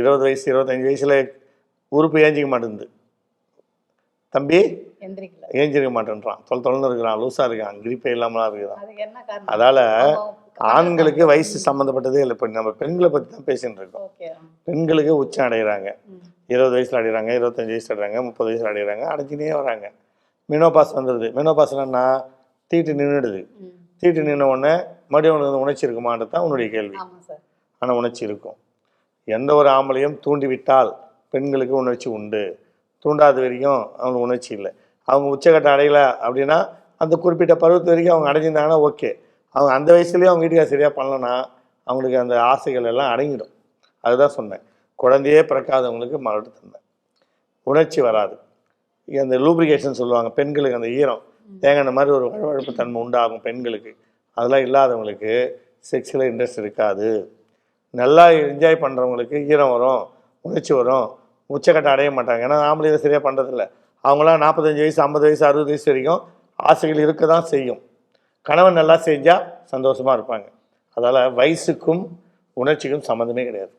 இருபது வயசு இருபத்தஞ்சி வயசில் உறுப்பு ஏஞ்சிக்க மாட்டேங்குது. தம்பி? ஏஞ்சிருக்க மாட்டேன்றான். தொல் தொலைன்னு இருக்கிறான் லூஸாக இருக்கான் கிரிப்பே இல்லாமலாம் இருக்கிறான். அதால் ஆண்களுக்கு வயசு சம்மந்தப்பட்டதே இல்லை. இப்போ நம்ம பெண்களை பற்றி தான் பேசிட்டு இருக்கோம். பெண்களுக்கு உச்சம் அடைகிறாங்க. இருபது வயசில் அடைகிறாங்க இருபத்தஞ்சி வயசில் அடைகிறாங்க முப்பது வயசில் அடைகிறாங்க அடைஞ்சினே வராங்க. மினோபாஸ் வந்துடுது மினோபாஸ்னா தீட்டு நின்றுடுது. தீட்டு நின்ன உடனே மறுபடியும் உனக்கு உணர்ச்சி இருக்குமான்றது தான் உன்னுடைய கேள்வி. ஆனால் உணர்ச்சி இருக்கும். எந்த ஒரு ஆம்பளையும் தூண்டிவிட்டால் பெண்களுக்கு உணர்ச்சி உண்டு. தூண்டாத வரைக்கும் அவங்களுக்கு உணர்ச்சி இல்லை. அவங்க உச்சக்கட்டம் அடையலை அப்படின்னா அந்த குறிப்பிட்ட பருவத்து வரைக்கும் அவங்க அடைஞ்சிருந்தாங்கன்னா ஓகே. அவங்க அந்த வயசுலேயும் அவங்க வீட்டுக்கார சரியாக பண்ணலன்னா அவங்களுக்கு அந்த ஆசைகள் எல்லாம் அடங்கிடும். அதுதான் சொன்னேன். குழந்தையே பிறக்காதவங்களுக்கு மலட்டுத்தன்மை உணர்ச்சி வராது. அந்த லூப்ரிகேஷன் சொல்லுவாங்க பெண்களுக்கு அந்த ஈரம். தேங்கின மாதிரி ஒரு வழவழப்பு தன்மை உண்டாகும் பெண்களுக்கு. அதெல்லாம் இல்லாதவங்களுக்கு செக்ஸில் இன்ட்ரெஸ்ட் இருக்காது. நல்லா என்ஜாய் பண்ணுறவங்களுக்கு ஈரம் வரும் உணர்ச்சி வரும். உச்சக்கட்டம் அடைய மாட்டாங்க. ஏன்னா ஆம்பளை இதை சரியாக பண்ணுறதில்ல அவங்களாம் நாற்பத்தஞ்சு வயசு ஐம்பது வயசு அறுபது வயசு வரைக்கும் ஆசைகள் இருக்க தான் செய்யும். கணவன் நல்லா செஞ்சால் சந்தோஷமாக இருப்பாங்க. அதால் வயசுக்கும் உணர்ச்சிக்கும் சம்மந்தமே கிடையாது.